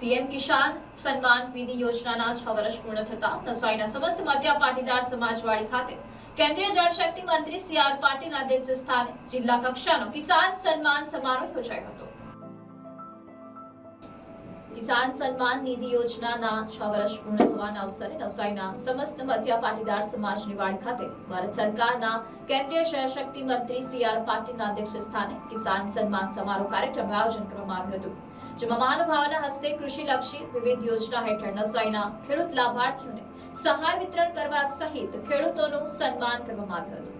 PM Kisan Samman Nidhi યોજનાના છ વર્ષ પૂર્ણ થતા નવસારીના સમસ્ત મધ્ય પાટીદાર સમાજવાડી ખાતે કેન્દ્રીય જળશક્તિ મંત્રી સી આર પાટીલના અધ્યક્ષ સ્થાને જિલ્લા કક્ષાનો કિસાન સન્માન સમારોહ યોજાયો હતો. કિસાન સન્માન નિધિ યોજનાના છ વર્ષ પૂર્ણ થવાના અવસરે નવસારીના સમસ્ત મધ્ય પાટીદાર સમાજ વાડી ખાતે ભારત સરકારના કેન્દ્રીય જળશક્તિ મંત્રી સી આર પાટીલના અધ્યક્ષ કિસાન સન્માન સમારોહ કાર્યક્રમનું આયોજન કરવામાં આવ્યું હતું, જેમાં મહાનુભાવોના હસ્તે કૃષિલક્ષી વિવિધ યોજના હેઠળ નવસારીના ખેડૂત લાભાર્થીઓને સહાય વિતરણ કરવા સહિત ખેડૂતોનું સન્માન કરવામાં આવ્યું હતું.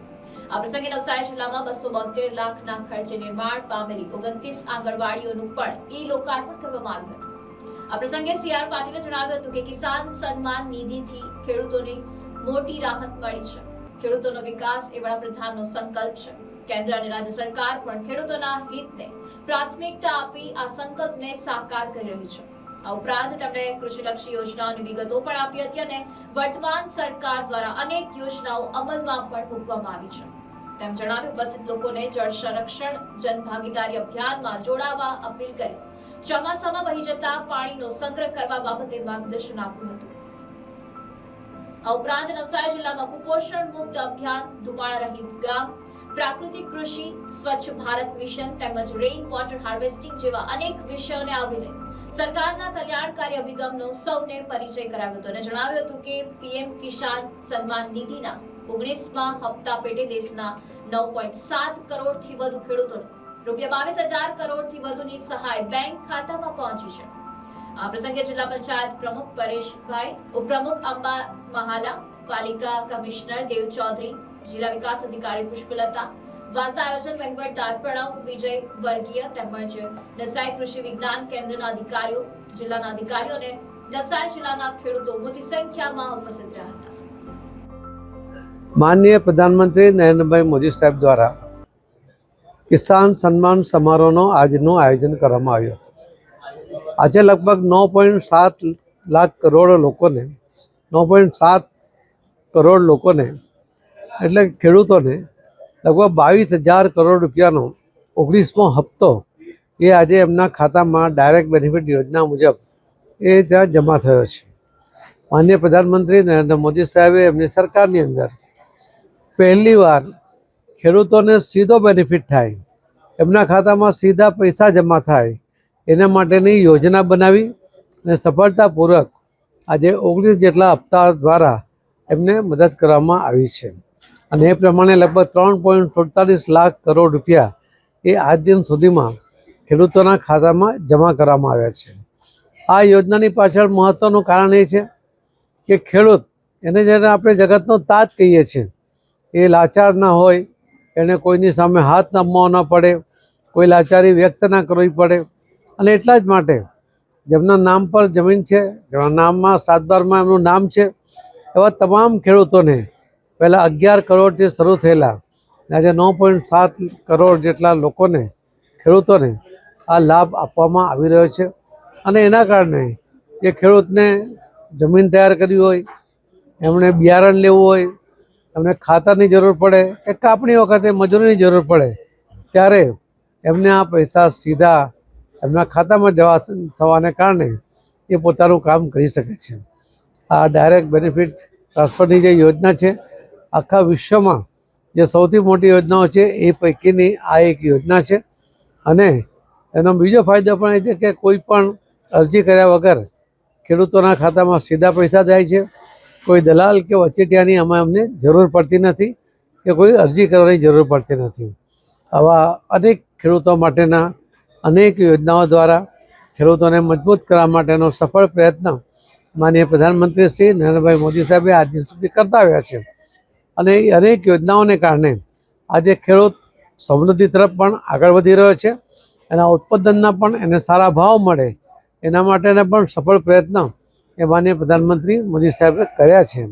આ પ્રસંગે નવસારી જિલ્લામાં બસો બોતેર લાખના ખર્ચે નિર્માણ પામેલી ઓગણત્રીસ આંગણવાડીઓનું પણ ઈ લોકાર્પણ કરવામાં આવ્યું હતું. આ પ્રસંગે સી આર પાટીલે જણાવ્યું હતું કે કિસાન સન્માન નિધિથી ખેડૂતોને મોટી રાહત મળી છે. ખેડૂતોનો વિકાસ એ વડાપ્રધાનનો સંકલ્પ છે. કેન્દ્ર અને રાજ્ય સરકાર પણ ખેડૂતોના હિતને પ્રાથમિકતા આપી આ સંકલ્પને સાકાર કરી રહી છે. આ ઉપરાંત તેમણે કૃષિલક્ષી યોજનાઓની વિગતો પણ આપી હતી અને વર્તમાન સરકાર દ્વારા અનેક યોજનાઓ અમલમાં પણ મૂકવામાં આવી છે. તેમ જણાવ્યું ઉપસ્થિત લોકોને જળ સંરક્ષણ, જનભાગીદારી અભિયાનમાં જોડાવા અપીલ કરી. ચોમાસામાં વહી જતા પાણીનો સંગ્રહ કરવા બાબતે માર્ગદર્શન આપ્યું હતું. આ ઉપરાંત નવસારી જિલ્લામાં કુપોષણ મુક્ત અભિયાન ધુમાળા રહિત ગામ, પ્રાકૃતિક કૃષિ, સ્વચ્છ ભારત મિશન તેમજ રેઇન વોટર હાર્વેસ્ટિંગ જેવા અનેક વિષયોને આવરી લઈ સરકારના કલ્યાણકારી અભિગમનો સૌને પરિચય કરાવ્યો હતો અને જણાવ્યું હતું કે પીએમ કિસાન સન્માન નિધિના ઓગણીસમાં હપ્તા પેટે દેશના નવ પોઈન્ટ સાત કરોડથી વધુ ખેડૂતોને રૂપિયા બાવીસ હજાર કરોડથી વધુની સહાય બેંક ખાતામાં પહોંચી છે. આ પ્રસંગે જિલ્લા પંચાયત પ્રમુખ પરેશભાઈ, ઉપપ્રમુખ અંબા મહાલા, પાલિકા કમિશનર દેવ ચૌધરી, જિલ્લા વિકાસ અધિકારી પુષ્પલતા, વાસદા આયોજન વહીવટદાર પ્રણવ વિજય વર્ગીય તેમજ નવસારી કૃષિ વિજ્ઞાન કેન્દ્રના અધિકારીઓ, જિલ્લાના અધિકારીઓ અને નવસારી જિલ્લાના ખેડૂતો મોટી સંખ્યામાં ઉપસ્થિત રહ્યા હતા. માનનીય પ્રધાનમંત્રી નરેન્દ્રભાઈ મોદી સાહેબ દ્વારા કિસાન સન્માન સમારોહનો આજનું આયોજન કરવામાં આવ્યું હતું. આજે લગભગ નવ પોઈન્ટ સાત લાખ કરોડ લોકોને, નવ પોઈન્ટ સાત કરોડ લોકોને, એટલે ખેડૂતોને લગભગ બાવીસ હજાર કરોડ રૂપિયાનો ઓગણીસમો હપ્તો એ આજે એમના ખાતામાં ડાયરેક્ટ બેનિફિટ યોજના મુજબ એ ત્યાં જમા થયો છે. માન્ય પ્રધાનમંત્રી નરેન્દ્ર મોદી સાહેબે એમની સરકારની અંદર પહેલી વાર ખેડૂતોને સીધો બેનિફિટ થાય. એમના ખાતામાં સીધા પૈસા જમા થાય. એના માટેની યોજના બનાવી અને સફળતાપૂર્વક આજે ઓગણીસ જેટલા હપ્તા દ્વારા એમને મદદ કરવામાં આવી છે. અને એ પ્રમાણે લગભગ ત્રણ પોઈન્ટ સુડતાલીસ લાખ કરોડ રૂપિયા એ આજ દિન સુધીમાં ખેડૂતોના ખાતામાં જમા કરવામાં આવ્યા છે. આ યોજનાની પાછળ મહત્ત્વનું કારણ એ છે કે ખેડૂત, એને જેને આપણે જગતનો તાજ કહીએ છીએ, એ લાચાર ના હોય એને કોઈની સામે હાથ નમવો ન પડે, કોઈ લાચારી વ્યક્ત ના કરવી પડે. અને એટલા જ માટે જેમના નામ પર જમીન છે, જેમના નામમાં સાત બારમાં એમનું નામ છે, એવા તમામ ખેડૂતોને પહેલાં અગિયાર કરોડથી શરૂ થયેલા આજે નવ પોઈન્ટ સાત કરોડ જેટલા લોકોને, ખેડૂતોને આ લાભ આપવામાં આવી રહ્યો છે. અને એના કારણે જે ખેડૂતને જમીન તૈયાર કરવી હોય, એમણે બિયારણ લેવું હોય એમને ખાતરની જરૂર પડે કે કાપણી વખતે મજૂરીની જરૂર પડે, ત્યારે એમને આ પૈસા સીધા એમના ખાતામાં જવા થવાને કારણે એ પોતાનું કામ કરી શકે છે. આ ડાયરેક્ટ બેનિફિટ ટ્રાન્સફરની જે યોજના છે, આખા વિશ્વમાં જે સૌથી મોટી યોજનાઓ છે, એ પૈકીની આ એક યોજના છે. અને એનો બીજો ફાયદો પણ એ છે કે કોઈ પણ અરજી કર્યા વગર ખેડૂતોના ખાતામાં સીધા પૈસા જાય છે. કોઈ દલાલ કે વચેટિયાની અમે અમને જરૂર પડતી નથી કે કોઈ અરજી કરવાની જરૂર પડતી નથી. આવા અનેક ખેડૂતો માટેના અનેક યોજનાઓ દ્વારા ખેડૂતોને મજબૂત કરવા માટેનો સફળ પ્રયત્ન માનીય પ્રધાનમંત્રી શ્રી નરેન્દ્રભાઈ મોદી સાહેબે આજ સુધી કરતા આવ્યા છે. અને એ અનેક યોજનાઓને કારણે આજે ખેડૂત સમૃદ્ધિ તરફ પણ આગળ વધી રહ્યો છે એના ઉત્પાદનના પણ એને સારા ભાવ મળે એના માટેના પણ સફળ પ્રયત્ન એ માનીય પ્રધાનમંત્રી મોદી સાહેબે કર્યા છે.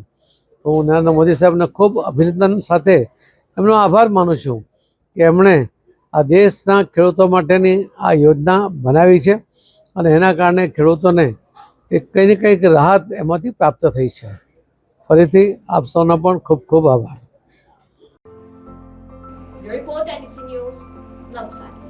હું નરેન્દ્ર મોદી સાહેબને ખૂબ અભિનંદન સાથે એમનો આભાર માનું છું કે એમણે આ દેશના ખેડૂતો માટેની આ યોજના બનાવી છે અને એના કારણે ખેડૂતોને એક કંઈ ને કંઈક રાહત એમાંથી પ્રાપ્ત થઈ છે. ફરીથી આપ સૌનો પણ ખૂબ ખૂબ આભાર. Report NC news Navsari